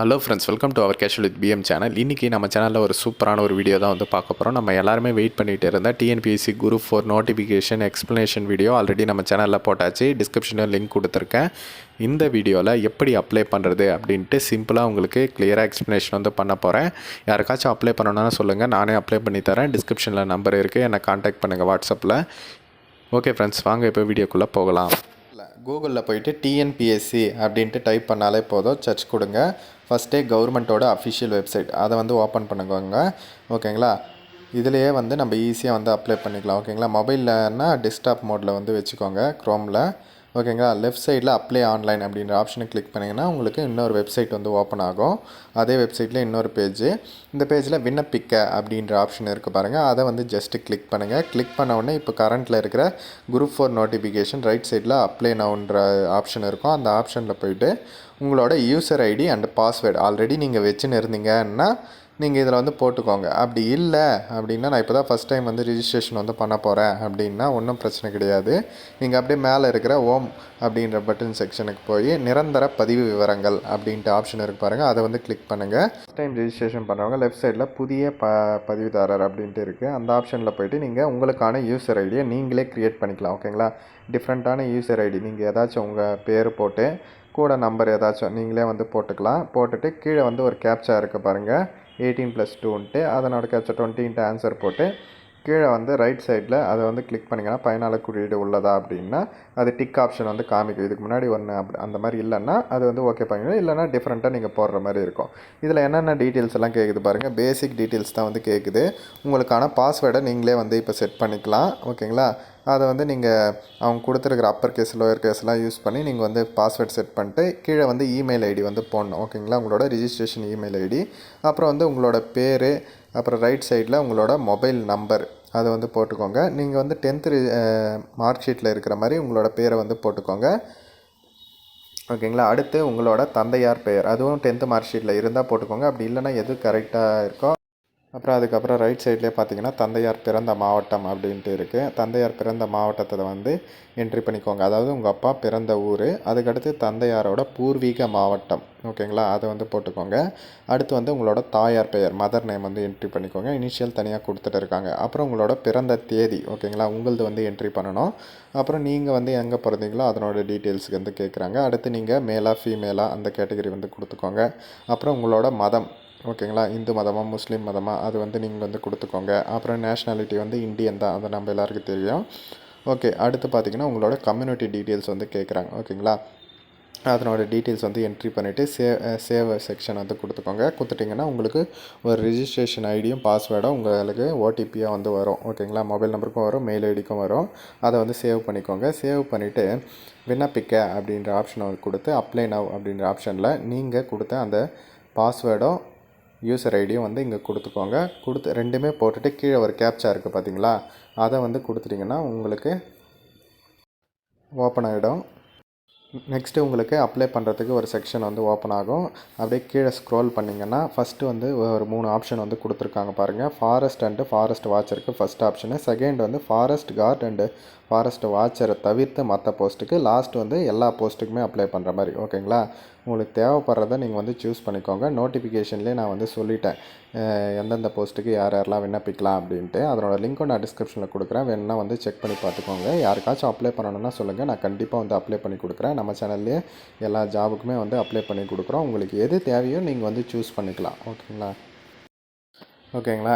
Hello friends welcome to our casual with PM channel இன்றைக்கி நம்ம சேனலில் ஒரு சூப்பரான ஒரு வீடியோ தான் வந்து பார்க்க போகிறோம் நம்ம எல்லாருமே வெயிட் பண்ணிகிட்டு இருந்தால் TNPSC group four notification explanation video already நம்ம சேனலில் போட்டாச்சு. டிஸ்கிரிப்ஷனில் லிங்க் கொடுத்துருக்கேன். இந்த வீடியோவில் எப்படி அப்ளை பண்ணுறது அப்படின்ட்டு சிம்பிளாக உங்களுக்கு கிளியராக எக்ஸ்ப்ளனேஷன் வந்து பண்ண போகிறேன் யாருக்காச்சும் அப்ளை பண்ணணும்னா சொல்லுங்கள் நானே அப்ளை பண்ணி தரேன். டிஸ்கிரிப்ஷனில் நம்பர் இருக்குது என்னை காண்டாக்ட் பண்ணுங்கள் வாட்ஸ்அப்பில் ஓகே ஃப்ரெண்ட்ஸ் வாங்க இப்போ வீடியோக்குள்ளே போகலாம். கூகுளில் போயிட்டு டிஎன்பிஎஸ்சி அப்படின்ட்டு டைப் பண்ணாலே போதும். சர்ச் கொடுங்க. ஃபஸ்ட்டே கவர்மெண்ட்டோட அஃபிஷியல் வெப்சைட் அதை வந்து ஓப்பன் பண்ணுங்க ஓகேங்களா? இதுலேயே வந்து நம்ம ஈஸியாக வந்து அப்ளை பண்ணிக்கலாம். ஓகேங்களா? மொபைல்லனா டெஸ்க்டாப் மோடில் வந்து வச்சுக்கோங்க. க்ரோமில் ஓகேங்களா? லெஃப்ட் சைடில் அப்ளை ஆன்லைன் அப்படின்ற ஆப்ஷனை கிளிக் பண்ணிங்கன்னா உங்களுக்கு இன்னொரு வெப்சைட் வந்து ஓப்பன் ஆகும். அதே வெப்சைட்டில் இன்னொரு பேஜ் இந்த பேஜில் விண்ணப்பிக்க அப்படின்ற ஆப்ஷன் இருக்குது பாருங்கள் அதை வந்து ஜஸ்ட்டு கிளிக் பண்ணுங்கள் கிளிக் பண்ண உடனே இப்போ கரண்ட்டில் இருக்கிற குரூப் ஃபோர் நோட்டிஃபிகேஷன் ரைட் சைடில் அப்ளை நவுன்ற ஆப்ஷன் இருக்கும். அந்த ஆப்ஷனில் போயிட்டு உங்களோட user ID and password already நீங்கள் வச்சுன்னு இருந்தீங்கன்னா நீங்கள் இதில் வந்து போட்டுக்கோங்க. அப்படி இல்லை அப்படின்னா நான் இப்போ தான் ஃபஸ்ட் டைம் வந்து ரிஜிஸ்ட்ரேஷன் வந்து பண்ண போகிறேன் அப்படின்னா ஒன்றும் பிரச்சனை கிடையாது. நீங்கள் அப்படியே மேலே இருக்கிற ஓம் அப்படின்ற பட்டன் செக்ஷனுக்கு போய் நிரந்தர பதிவு விவரங்கள் அப்படின்ட்டு ஆப்ஷன் இருக்கு பாருங்கள் அதை வந்து கிளிக் பண்ணுங்கள் ஃபஸ்ட் டைம் ரிஜிஸ்ட்ரேஷன் பண்ணுறவங்க லெஃப்ட் சைடில் புதிய ப பதிவுதாரர் அப்படின்ட்டு இருக்குது அந்த ஆப்ஷனில் போயிட்டு நீங்கள் உங்களுக்கான யூசர் ஐடியை நீங்களே க்ரியேட் பண்ணிக்கலாம். ஓகேங்களா டிஃப்ரெண்ட்டான யூசர் ஐடி நீங்கள் ஏதாச்சும் உங்கள் பேர் போட்டு கூட நம்பர் ஏதாச்சும் நீங்களே வந்து போட்டுக்கலாம். போட்டுட்டு கீழே வந்து ஒரு கேப்ச்சா இருக்குது பாருங்கள் எயிட்டீன் ப்ளஸ் டூன்ட்டு அதனோட கேப்ச்சா டுவெண்ட்டின்ட்டு ஆன்சர் போட்டு கீழே வந்து ரைட் சைடில் அதை வந்து கிளிக் பண்ணிங்கன்னா பயனாளர் குறியீடு உள்ளதா அப்படின்னா அது டிக் ஆப்ஷன் வந்து காமிக்கும். இதுக்கு முன்னாடி ஒன்று அப்படி அந்த மாதிரி இல்லைன்னா அது வந்து ஓகே பண்ணிடும். இல்லைனா டிஃப்ரெண்ட்டாக நீங்கள் போடுற மாதிரி இருக்கும். இதில் என்னென்ன டீட்டெயில்ஸ் எல்லாம் கேட்குது பாருங்கள் பேசிக் டீட்டெயில்ஸ் தான் வந்து கேட்குது உங்களுக்கான பாஸ்வேர்டை நீங்களே வந்து இப்போ செட் பண்ணிக்கலாம். ஓகேங்களா அதை வந்து நீங்கள் அவங்க கொடுத்துருக்குற அப்பர் கேஸ் லோயர் கேஸ்லாம் யூஸ் பண்ணி நீங்கள் வந்து பாஸ்வேர்ட் செட் பண்ணிட்டு கீழே வந்து இமெயில் ஐடி வந்து போடணும். ஓகேங்களா உங்களோட ரிஜிஸ்ட்ரேஷன் இமெயில் ஐடி அப்புறம் வந்து உங்களோட பேர் அப்புறம் ரைட் சைடில் உங்களோட மொபைல் நம்பர் அதை வந்து போட்டுக்கோங்க. நீங்கள் வந்து டென்த்து மார்க் ஷீட்டில் இருக்கிற மாதிரி உங்களோட பேரை வந்து போட்டுக்கோங்க. ஓகேங்களா? அடுத்து உங்களோட தந்தையார் பெயர். அதுவும் டென்த்து மார்க் ஷீட்டில் இருந்தால் போட்டுக்கோங்க. அப்படி இல்லைன்னா எது கரெக்டாக இருக்கோ அப்புறம் அதுக்கப்புறம் ரைட் சைட்லேயே பார்த்தீங்கன்னா தந்தையார் பிறந்த மாவட்டம் அப்படின்ட்டு இருக்குது தந்தையார் பிறந்த மாவட்டத்தை வந்து என்ட்ரி பண்ணிக்கோங்க. அதாவது உங்கள் அப்பா பிறந்த ஊர் அதுக்கடுத்து தந்தையாரோட பூர்வீக மாவட்டம். ஓகேங்களா அதை வந்து போட்டுக்கோங்க. அடுத்து வந்து உங்களோட தாயார் பெயர் மதர் நேம் வந்து என்ட்ரி பண்ணிக்கோங்க. இனிஷியல் தனியாக கொடுத்துட்டு இருக்காங்க. அப்புறம் உங்களோட பிறந்த தேதி ஓகேங்களா உங்களது வந்து என்ட்ரி பண்ணணும். அப்புறம் நீங்கள் வந்து எங்கே பிறந்தீங்களோ அதனோட டீட்டெயில்ஸுக்கு வந்து கேட்குறாங்க அடுத்து நீங்கள் மேலா ஃபீமேலாக அந்த கேட்டகரி வந்து கொடுத்துக்கோங்க. அப்புறம் உங்களோட மதம். ஓகேங்களா? இந்து மதமாக முஸ்லீம் மதமாக அது வந்து நீங்கள் வந்து கொடுத்துக்கோங்க. அப்புறம் நேஷ்னாலிட்டி வந்து இந்தியன் தான். அது நம்ம எல்லாருக்கும் தெரியும். ஓகே அடுத்து பார்த்தீங்கன்னா உங்களோட கம்யூனிட்டி டீட்டெயில்ஸ் வந்து கேட்குறாங்க. ஓகேங்களா? அதனோட டீட்டெயில்ஸ் வந்து என்ட்ரி பண்ணிவிட்டு சேவ் சேவ் செக்ஷன் வந்து கொடுத்துக்கோங்க. கொடுத்துட்டிங்கன்னா உங்களுக்கு ஒரு ரிஜிஸ்ட்ரேஷன் ஐடியும் பாஸ்வேர்டும் உங்களுக்கு ஓடிபியாக வந்து வரும். ஓகேங்களா? மொபைல் நம்பருக்கும் வரும் மெயில் ஐடிக்கும் வரும். அதை வந்து சேவ் பண்ணிக்கோங்க. சேவ் பண்ணிவிட்டு விண்ணப்பிக்க அப்படின்ற ஆப்ஷனை கொடுத்து அப்ளை நவ் அப்படின்ற ஆப்ஷனில் நீங்கள் கொடுத்த அந்த பாஸ்வேர்டும் யூசர் ஐடியும் வந்து இங்கே கொடுத்துக்கோங்க. கொடுத்து ரெண்டுமே போட்டுட்டு கீழே ஒரு கேப்ச்சா இருக்குது பார்த்தீங்களா அதை வந்து கொடுத்துட்டிங்கன்னா உங்களுக்கு ஓப்பன் ஆகிடும் நெக்ஸ்ட்டு உங்களுக்கு அப்ளை பண்ணுறதுக்கு ஒரு செக்ஷன் வந்து ஓப்பன் ஆகும். அப்படியே கீழே ஸ்க்ரோல் பண்ணிங்கன்னா ஃபஸ்ட்டு வந்து ஒரு மூணு ஆப்ஷன் வந்து கொடுத்துருக்காங்க பாருங்கள் ஃபாரஸ்ட் அண்டு ஃபாரஸ்ட் வாட்சருக்கு ஃபஸ்ட் ஆப்ஷனு செகண்ட் வந்து ஃபாரஸ்ட் கார்ட் அண்டு ஃபாரஸ்ட் வாட்சரை தவிர்த்து மற்ற போஸ்ட்டுக்கு லாஸ்ட் வந்து எல்லா போஸ்ட்டுக்குமே அப்ளை பண்ணுற மாதிரி ஓகேங்களா உங்களுக்கு தேவைப்படுறத நீங்கள் வந்து சூஸ் பண்ணிக்கோங்க. நோட்டிஃபிகேஷன்லேயே நான் வந்து சொல்லிட்டேன். எந்தெந்த போஸ்ட்டுக்கு யார் யாரெல்லாம் விண்ணப்பிக்கலாம் அப்படின்ட்டு. அதனோட லிங்க்கும் நான் டிஸ்கிரிப்ஷனில் கொடுக்குறேன். வேணுன்னா வந்து செக் பண்ணி பார்த்துக்கோங்க. யாருக்காச்சும் அப்ளை பண்ணணும்னா சொல்லுங்கள் நான் கண்டிப்பாக வந்து அப்ளை பண்ணி கொடுக்குறேன். நம்ம சேனல்லேயே எல்லா ஜாபுக்குமே வந்து அப்ளை பண்ணி கொடுக்குறோம். உங்களுக்கு எது தேவையோ நீங்கள் வந்து சூஸ் பண்ணிக்கலாம். ஓகேங்களா ஓகேங்களா?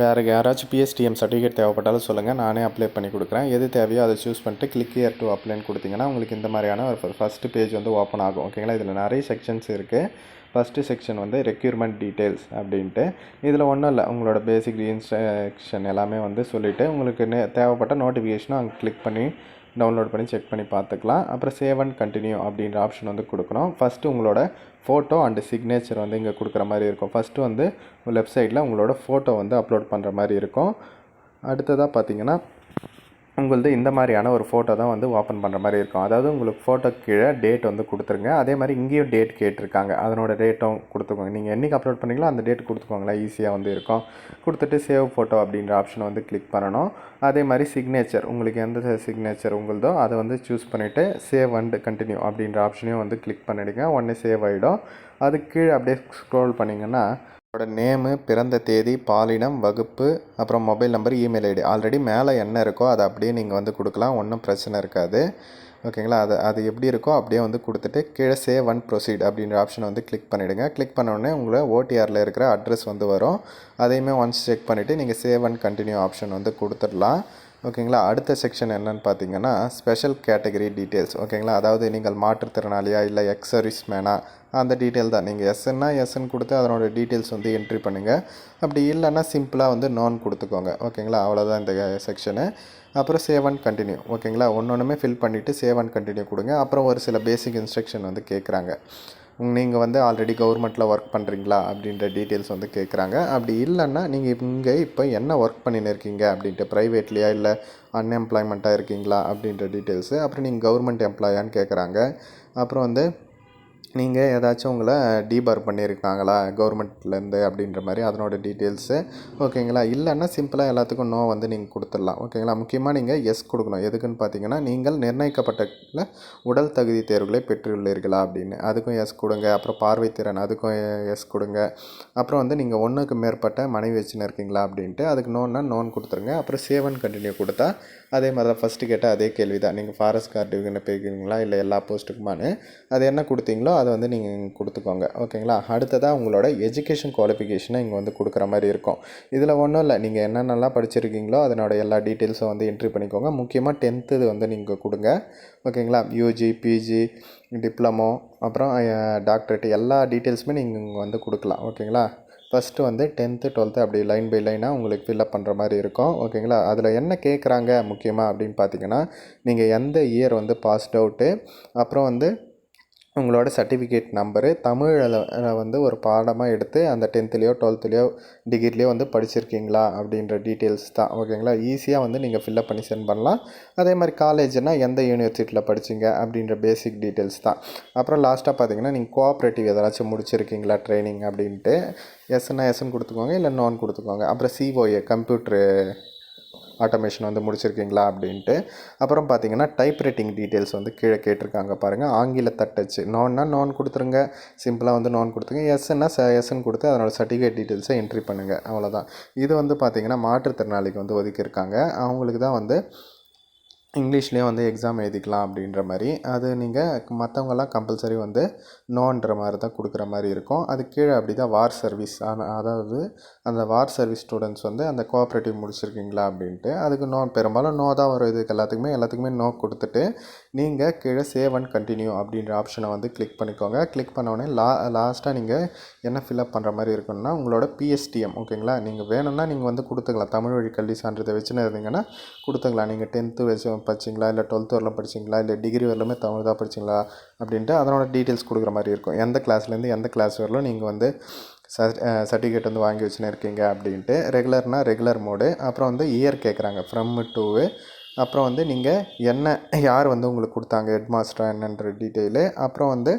வேறு யாராச்சும் பிஎஸ்டிஎம் சர்டிஃபிகேட் தேவைப்பட்டாலும் சொல்லுங்கள் நானே அப்ளை பண்ணி கொடுக்குறேன். எது தேவையோ அதை சூஸ் பண்ணிட்டு கிளிக் இயர் டு அப்ளைன்னு கொடுத்தீங்கன்னா உங்களுக்கு இந்த மாதிரியான ஒரு ஃபஸ்ட்டு பேஜ் வந்து ஓப்பன் ஆகும். ஓகேங்களா? இதில் நிறைய செக்ஷன்ஸ் இருக்குது ஃபஸ்ட்டு செக்ஷன் வந்து ரெக்யூர்மெண்ட் டீட்டெயில்ஸ் அப்படின்ட்டு. இதில் ஒன்றும் இல்லை. உங்களோட பேசிக் இன்ஸ்ட்ரக்ஷன் எல்லாமே வந்து சொல்லிவிட்டு உங்களுக்கு நே தேவைப்பட்ட நோட்டிஃபிகேஷனும் அங்கே கிளிக் பண்ணி டவுன்லோட் பண்ணி செக் பண்ணி பார்த்துக்கலாம். அப்புறம் சேவ் அண்ட் கண்டினியூ அப்படின்ற ஆப்ஷன் வந்து கொடுக்கணும். ஃபஸ்ட்டு உங்களோட ஃபோட்டோ அண்டு சிக்னேச்சர் வந்து இங்கே கொடுக்குற மாதிரி இருக்கும். ஃபஸ்ட்டு வந்து லெஃப்ட் சைடில் உங்களோட ஃபோட்டோ வந்து அப்லோட் பண்ணுற மாதிரி இருக்கும். அடுத்ததாக பார்த்தீங்கன்னா உங்களது இந்த மாதிரியான ஒரு ஃபோட்டோ தான் வந்து ஓப்பன் பண்ணுற மாதிரி இருக்கும். அதாவது உங்களுக்கு ஃபோட்டோ கீழே டேட் வந்து கொடுத்துருங்க. அதே மாதிரி இங்கேயும் டேட் கேட்டிருக்காங்க. அதனோட டேட்டும் கொடுத்துக்கோங்க. நீங்கள் என்றைக்கு அப்லோட் பண்ணீங்களோ அந்த டேட் கொடுத்துக்கோங்களேன். ஈஸியாக வந்து இருக்கும். கொடுத்துட்டு சேவ் ஃபோட்டோ அப்படின்ற ஆப்ஷனை வந்து கிளிக் பண்ணணும். அதே மாதிரி சிக்னேச்சர் உங்களுக்கு எந்த சிக்னேச்சர் உங்களுதோ அதை வந்து சூஸ் பண்ணிவிட்டு சேவ் அண்ட் கண்டினியூ அப்படின்ற ஆப்ஷனையும் வந்து கிளிக் பண்ணிவிடுங்க உடனே சேவ் ஆகிடும் அதுக்கு கீழே அப்படியே ஸ்க்ரோல் பண்ணிங்கன்னா அவரோட நேமு பிறந்த தேதி பாலினம் வகுப்பு அப்புறம் mobile number email ID already மேலே என்ன இருக்கோ அதை அப்படியே நீங்கள் வந்து கொடுக்கலாம். ஒன்றும் பிரச்சனை இருக்காது. ஓகேங்களா அது அது எப்படி இருக்கோ அப்படியே வந்து கொடுத்துட்டு கீழே சேவ் அண்ட் ப்ரொசீட் அப்படின்ற ஆப்ஷனை வந்து கிளிக் பண்ணிவிடுங்க கிளிக் பண்ணோடனே உங்களை ஓடிஆரில் இருக்கிற அட்ரஸ் வந்து வரும். அதையுமே ஒன்ஸ் செக் பண்ணிவிட்டு நீங்கள் சேவ் அண்ட் கண்டினியூ ஆப்ஷன் வந்து கொடுத்துடலாம். ஓகேங்களா? அடுத்த செக்ஷன் என்னன்னு பார்த்தீங்கன்னா ஸ்பெஷல் கேட்டகரி டீட்டெயில்ஸ் ஓகேங்களா? அதாவது நீங்கள் மாற்றுத்திறனாளியா இல்லை எக்ஸ் சர்வீஸ் மேனா அந்த டீட்டெயில் தான். நீங்கள் எஸ்என்னா எஸ்என் கொடுத்து அதனோட டீட்டெயில்ஸ் வந்து என்ட்ரி பண்ணுங்கள் அப்படி இல்லைன்னா சிம்பிளாக வந்து நோன் கொடுத்துக்கோங்க. ஓகேங்களா? அவ்வளோதான் இந்த செக்ஷனு அப்புறம் சேவ் அண்ட் கண்டினியூ ஓகேங்களா? ஒன்று ஒன்றுமே ஃபில் பண்ணிவிட்டு சேவ் அண்ட் கண்டினியூ கொடுங்க. அப்புறம் ஒரு சில பேசிக் இன்ஸ்ட்ரக்ஷன் வந்து கேட்குறாங்க நீங்கள் வந்து ஆல்ரெடி கவர்மெண்ட்டில் ஒர்க் பண்ணுறீங்களா அப்படின்ற டீட்டெயில்ஸ் வந்து கேட்குறாங்க அப்படி இல்லைன்னா நீங்கள் இங்கே இப்போ என்ன ஒர்க் பண்ணின்னு இருக்கீங்க? அப்படின்ட்டு ப்ரைவேட்லையா இல்லை அன்எம்ப்ளாய்மெண்ட்டாக இருக்கீங்களா? அப்படின்ற டீட்டெயில்ஸு அப்புறம் நீங்கள் கவர்மெண்ட் எம்ப்ளாயான்னு கேட்குறாங்க அப்புறம் வந்து நீங்கள் ஏதாச்சும் உங்களை டீபார் பண்ணியிருக்காங்களா கவர்மெண்ட்லேருந்து அப்படின்ற மாதிரி அதனோட டீட்டெயில்ஸு ஓகேங்களா? இல்லைன்னா சிம்பிளாக எல்லாத்துக்கும் நோ வந்து நீங்கள் கொடுத்துடலாம். ஓகேங்களா? முக்கியமாக நீங்கள் எஸ் கொடுக்கணும். எதுக்குன்னு பார்த்தீங்கன்னா நீங்கள் நிர்ணயிக்கப்பட்ட உடல் தகுதி தேர்வுகளை பெற்றுள்ளீர்களா அப்படின்னு. அதுக்கும் எஸ் கொடுங்க. அப்புறம் பார்வைத்திறன் அதுக்கும் எஸ் கொடுங்க. அப்புறம் வந்து நீங்கள் ஒன்றுக்கு மேற்பட்ட மனைவி வச்சுன்னு இருக்கீங்களா அப்படின்ட்டு அதுக்கு நோன்னா நோன் கொடுத்துருங்க. அப்புறம் சேவன் கண்டினியூ கொடுத்தா அதே மாதிரி தான் ஃபஸ்ட்டு கேட்டால் அதே கேள்வி தான் நீங்கள் ஃபாரஸ்ட் கார்டு போய்க்கிறீங்களா இல்லை எல்லா போஸ்ட்டுக்குமான்னு அது என்ன கொடுத்தீங்களோ அதை வந்து நீங்கள் கொடுத்துக்கோங்க. ஓகேங்களா? அடுத்ததாக உங்களோட எஜுகேஷன் குவாலிஃபிகேஷனை இங்கே வந்து கொடுக்குற மாதிரி இருக்கும். இதில் ஒன்றும் இல்லை. நீங்கள் என்னென்னலாம் படிச்சிருக்கீங்களோ அதனோட எல்லா டீட்டெயில்ஸும் வந்து என்ட்ரி பண்ணிக்கோங்க. முக்கியமாக டென்த்து வந்து நீங்கள் கொடுங்க. ஓகேங்களா? யூஜி பிஜி டிப்ளமோ அப்புறம் டாக்டரேட் எல்லா டீட்டெயில்ஸுமே நீங்கள் இங்கே வந்து கொடுக்கலாம். ஓகேங்களா? ஃபஸ்ட்டு வந்து டென்த்து டுவெல்த்து அப்படி லைன் பை லைனாக உங்களுக்கு ஃபில்அப் பண்ணுற மாதிரி இருக்கும். ஓகேங்களா? அதில் என்ன கேட்குறாங்க முக்கியமாக அப்படின்னு பார்த்தீங்கன்னா நீங்கள் எந்த இயர் வந்து பாஸ்ட் அவுட்டு அப்புறம் வந்து உங்களோட சர்டிஃபிகேட் நம்பரு தமிழில் வந்து ஒரு பாடமாக எடுத்து அந்த டென்த்துலேயோ டுவெல்த்துலேயோ டிகிரிலேயோ வந்து படிச்சிருக்கீங்களா? அப்படின்ற டீட்டெயில்ஸ் தான். ஓகேங்களா ஈஸியாக வந்து நீங்கள் ஃபில்லப் பண்ணி சென்ட் பண்ணலாம். அதே மாதிரி காலேஜ்னால் எந்த யூனிவர்சிட்டியில் படிச்சீங்க? அப்படின்ற பேசிக் டீட்டெயில்ஸ் தான். அப்புறம் லாஸ்ட்டாக பார்த்தீங்கன்னா நீங்கள் கோஆப்ரேட்டிவ் எதாச்சும் முடிச்சிருக்கீங்களா? ட்ரைனிங் அப்படின்ட்டு. எஸ்ன்னா எஸ்ன்னு கொடுத்துக்கோங்க. இல்லை நான் கொடுத்துக்கோங்க. அப்புறம் சிஓஏ கம்ப்யூட்ரு ஆட்டோமேஷன் வந்து முடிச்சிருக்கீங்களா அப்படின்ட்டு. அப்புறம் பார்த்தீங்கன்னா டைப் ரைட்டிங் டீட்டெயில்ஸ் வந்து கீழே கேட்டிருக்காங்க பாருங்கள் ஆங்கில தட்டச்சு. நோன்னா நோன் கொடுத்துருங்க. சிம்பிளாக வந்து நோன் கொடுத்துருங்க. எஸ்ன்னா ச எஸ்ன்னு கொடுத்து அதனோட சர்டிஃபிகேட் டீட்டெயில்ஸை என்ட்ரி பண்ணுங்கள் அவ்வளோதான் இது வந்து பார்த்தீங்கன்னா மாற்றுத்திறனாளிக்கு வந்து ஒதுக்கியிருக்காங்க. அவங்களுக்கு தான் வந்து இங்கிலீஷ்லேயே வந்து எக்ஸாம் எழுதிக்கலாம் அப்படின்ற மாதிரி. அது நீங்கள் மற்றவங்கெல்லாம் கம்பல்சரி வந்து நோன்ற மாதிரி தான் கொடுக்குற மாதிரி இருக்கும். அது கீழே அப்படி தான் வார் சர்வீஸ் ஆனால் அதாவது அந்த வார் சர்வீஸ் ஸ்டூடெண்ட்ஸ் வந்து அந்த கோஆப்ரேட்டிவ் முடிச்சிருக்கீங்களா அப்படின்ட்டு அதுக்கு நோ பெரும்பாலும் நோ தான் வரும். இதுக்கு எல்லாத்துக்குமே எல்லாத்துக்குமே நோ கொடுத்துட்டு நீங்கள் கீழே சேவ் அண்ட் கண்டினியூ அப்படின்ற ஆப்ஷனை வந்து கிளிக் பண்ணிக்கோங்க. கிளிக் பண்ணோடனே லா லாஸ்ட்டாக நீங்கள் என்ன ஃபில்அப் பண்ணுற மாதிரி இருக்குன்னா உங்களோட பிஎஸ்டிஎம் ஓகேங்களா நீங்கள் வேணும்னா நீங்கள் வந்து கொடுத்துக்கலாம். தமிழ் வழி கல்வி சான்றிதழ் வச்சுன்னு இருந்தீங்கன்னா கொடுத்துக்கலாம். நீங்கள் டென்த்து வச்சு படிச்சிங்களா? இல்லை டுவெல்த்து வரலாம் படிச்சிங்களா? இல்லை டிகிரி வரலுமே தமிழ் தான் படிச்சிங்களா? அப்படின்ட்டு அதனோட டீட்டெயில்ஸ் கொடுக்குற மாதிரி இருக்கும். எந்த கிளாஸ்லேருந்து எந்த கிளாஸ் வரலும் நீங்கள் வந்து சர்டிஃபிகேட் வந்து வாங்கி வச்சுன்னு இருக்கீங்க அப்படின்ட்டு ரெகுலர்னால் ரெகுலர் மோடு அப்புறம் வந்து இயர் கேட்குறாங்க ஃப்ரம் டூவு அப்புறம் வந்து நீங்கள் என்ன யார் வந்து உங்களுக்கு கொடுத்தாங்க? ஹெட் மாஸ்டர் என்னன்ற டீட்டெயிலு அப்புறம் வந்து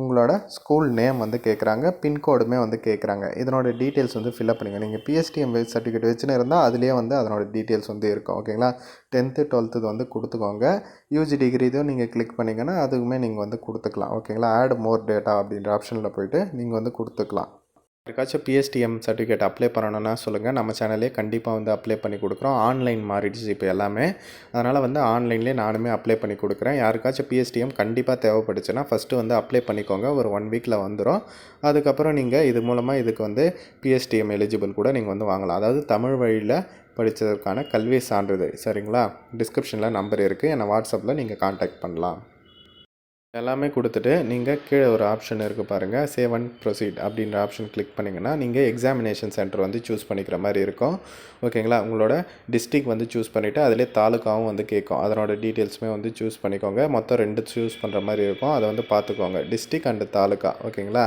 உங்களோட ஸ்கூல் நேம் வந்து கேட்குறாங்க பின்கோடுமே வந்து கேட்குறாங்க இதனோட டீட்டெயில்ஸ் வந்து ஃபில்அப் பண்ணுங்கள் நீங்கள் பிஎஸ்டிஎம் சர்டிஃபிகேட் வச்சுன்னு இருந்தால் அதுலேயே வந்து அதனோட டீட்டெயில்ஸ் வந்து இருக்கும். ஓகேங்களா டென்த்து டுவெல்த்து வந்து கொடுத்துக்கோங்க. யூஜி டிகிரி இதுவும் நீங்கள் கிளிக் பண்ணிங்கன்னா அதுக்குமே நீங்கள் வந்து கொடுத்துக்கலாம். ஓகேங்களா ஆட் மோர் டேட்டா அப்படின்ற ஆப்ஷனில் போயிட்டு நீங்கள் வந்து கொடுத்துக்கலாம். யாருக்காச்சும் பிஎஸ்டிஎம் சர்டிஃபிகேட் அப்ளை பண்ணணும்னா சொல்லுங்கள் நம்ம சேனல்லே கண்டிப்பாக வந்து அப்ளை பண்ணி கொடுக்குறோம். ஆன்லைன் மாறிடுச்சு இப்போ எல்லாமே. அதனால் வந்து ஆன்லைன்லேயே நானுமே அப்ளை பண்ணி கொடுக்குறேன். யாருக்காச்சும் பிஎஸ்டிஎம் கண்டிப்பாக தேவைப்படுச்சுன்னா ஃபஸ்ட்டு வந்து அப்ளை பண்ணிக்கோங்க. ஒரு ஒன் வீக்கில் வந்துடும் அதுக்கப்புறம் நீங்கள் இது மூலமாக இதுக்கு வந்து பிஎஸ்டிஎம் எலிஜிபிள் கூட நீங்கள் வந்து வாங்கலாம். அதாவது தமிழ் வழியில் படித்ததற்கான கல்வி சான்றிதழ். சரிங்களா? டிஸ்கிரிப்ஷனில் நம்பர் இருக்குது என்னை வாட்ஸ்அப்பில் நீங்கள் காண்டாக்ட் பண்ணலாம். எல்லாமே கொடுத்துட்டு நீங்கள் கீழே ஒரு ஆப்ஷன் இருக்குது பாருங்கள் சேவ் அண்ட் ப்ரொசீட் அப்படின்ற ஆப்ஷன் கிளிக் பண்ணிங்கன்னா நீங்கள் எக்ஸாமினேஷன் சென்டர் வந்து சூஸ் பண்ணிக்கிற மாதிரி இருக்கும். ஓகேங்களா உங்களோட டிஸ்ட்ரிக் வந்து சூஸ் பண்ணிவிட்டு அதிலே தாலுக்காவும் வந்து கேட்கும். அதனோட டீட்டெயில்ஸுமே வந்து சூஸ் பண்ணிக்கோங்க. மொத்தம் ரெண்டு சூஸ் பண்ணுற மாதிரி இருக்கும். அதை வந்து பார்த்துக்கோங்க. டிஸ்ட்ரிக் அண்டு தாலுக்கா ஓகேங்களா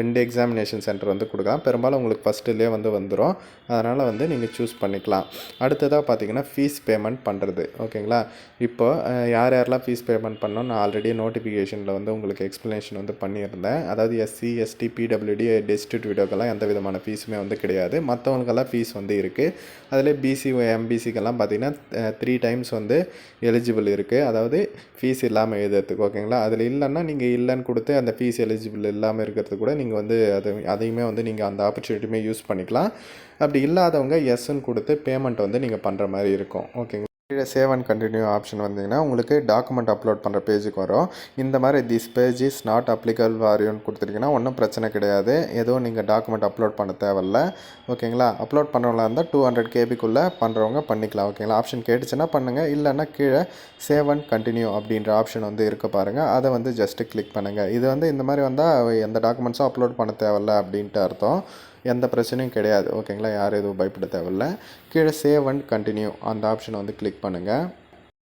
ரெண்டு எக்ஸாமினேஷன் சென்டர் வந்து கொடுக்கலாம். பெரும்பாலும் உங்களுக்கு ஃபஸ்ட்டுலேயே வந்து வந்துடும் அதனால் வந்து நீங்கள் சூஸ் பண்ணிக்கலாம். அடுத்ததாக பார்த்தீங்கன்னா ஃபீஸ் பேமெண்ட் பண்ணுறது ஓகேங்களா? இப்போ யார் யாரெல்லாம் ஃபீஸ் பேமெண்ட் பண்ணோம் நான் ஆல்ரெடி நோட்டிஃபிகேஷனில் வந்து உங்களுக்கு எக்ஸ்ப்ளனேஷன் வந்து பண்ணியிருந்தேன். அதாவது எஸ்சி எஸ்டி பிடபிள்யூடி டிஸ்ட்ரிக்ட் வீடியோக்கெல்லாம் எந்த விதமான ஃபீஸுமே வந்து கிடையாது. மற்றவங்களுக்கெல்லாம் ஃபீஸ் வந்து இருக்குது அதில் பிசி எம்பிசிக்கெல்லாம் பார்த்தீங்கன்னா த்ரீ டைம்ஸ் வந்து எலிஜிபிள் இருக்குது அதாவது ஃபீஸ் இல்லாமல் எழுதுறதுக்கு ஓகேங்களா? அதில் இல்லைன்னா நீங்கள் இல்லைன்னு கொடுத்து அந்த ஃபீஸ் எலிஜிபிள் இல்லாமல் இருக்கிறது கூட நீங்கள் நீங்கள் வந்து அது அதையுமே வந்து நீங்கள் அந்த ஆப்பர்ச்சுனிட்டியுமே யூஸ் பண்ணிக்கலாம். அப்படி இல்லாதவங்க எஸ்ன்னு கொடுத்து பேமெண்ட் வந்து நீங்கள் பண்ணுற மாதிரி இருக்கும். ஓகேங்களா கீழே சேவ் அண்ட் கண்டினியூ ஆப்ஷன் வந்தீங்கன்னா உங்களுக்கு டாக்குமெண்ட் அப்லோட் பண்ணுற பேஜுக்கு வரும். இந்த மாதிரி this page is not applicable வாரியோன்னு கொடுத்துருக்கீங்கன்னா ஒன்றும் பிரச்சனை கிடையாது. எதுவும் நீங்கள் டாக்குமெண்ட் அப்லோட் பண்ண தேவையில்ல. ஓகேங்களா? அப்லோட் பண்ணுறவங்களா இருந்தால் டூ ஹண்ட்ரட் கேபிக்குள்ளே பண்ணுறவங்க பண்ணிக்கலாம். ஓகேங்களா? ஆப்ஷன் கேட்டுச்சுன்னா பண்ணுங்கள் இல்லைன்னா கீழே சேவ் அண்ட் கண்டினியூ அப்படின்ற ஆப்ஷன் வந்து இருக்க பாருங்கள் அதை வந்து ஜஸ்ட்டு கிளிக் பண்ணுங்கள் இது வந்து இந்த மாதிரி வந்தால் எந்த டாக்குமெண்ட்ஸும் அப்லோட் பண்ண தேவையில்ல அப்படின்ட்டு அர்த்தம். எந்த பிரச்சனையும் கிடையாது. ஓகேங்களா யாரும் எதுவும் பயப்பட தேவையில்ல. கீழே சேவ் அண்ட் கண்டினியூ அந்த ஆப்ஷனை வந்து கிளிக் பண்ணுங்கள்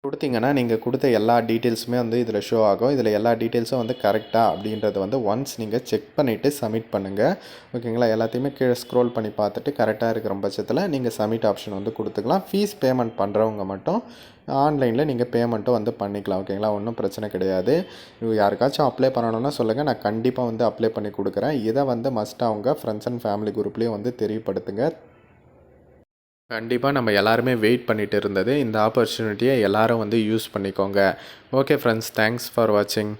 கொடுத்தீங்கன்னா நீங்கள் கொடுத்த எல்லா டீட்டெயில்ஸுமே வந்து இதில் ஷோ ஆகும். இதில் எல்லா டீட்டெயில்ஸும் வந்து கரெக்டாக அப்படின்றத வந்து ஒன்ஸ் நீங்கள் செக் பண்ணிவிட்டு சப்மிட் பண்ணுங்கள் ஓகேங்களா? எல்லாத்தையுமே கீழே ஸ்க்ரோல் பண்ணி பார்த்துட்டு கரெக்டாக இருக்கிற பட்சத்தில் நீங்கள் சப்மிட் ஆப்ஷன் வந்து கொடுத்துக்கலாம். ஃபீஸ் பேமெண்ட் பண்ணுறவங்க மட்டும் ஆன்லைனில் நீங்கள் பேமெண்ட்டும் வந்து பண்ணிக்கலாம். ஓகேங்களா? ஒன்றும் பிரச்சனை கிடையாது. யாருக்காச்சும் அப்ளை பண்ணணும்னா சொல்லுங்கள் நான் கண்டிப்பாக வந்து அப்ளை பண்ணி கொடுக்குறேன். இதை வந்து மஸ்ட் அவங்க ஃப்ரெண்ட்ஸ் அண்ட் ஃபேமிலி குரூப்லேயும் வந்து தெரியப்படுத்துங்க. கண்டிப்பாக நம்ம எல்லாருமே வெயிட் பண்ணிட்டு இருந்தது. இந்த ஆப்பர்ச்சுனிட்டியை எல்லாரும் வந்து யூஸ் பண்ணிக்கோங்க. ஓகே ஃப்ரெண்ட்ஸ் தேங்க்ஸ் ஃபார் வாட்சிங்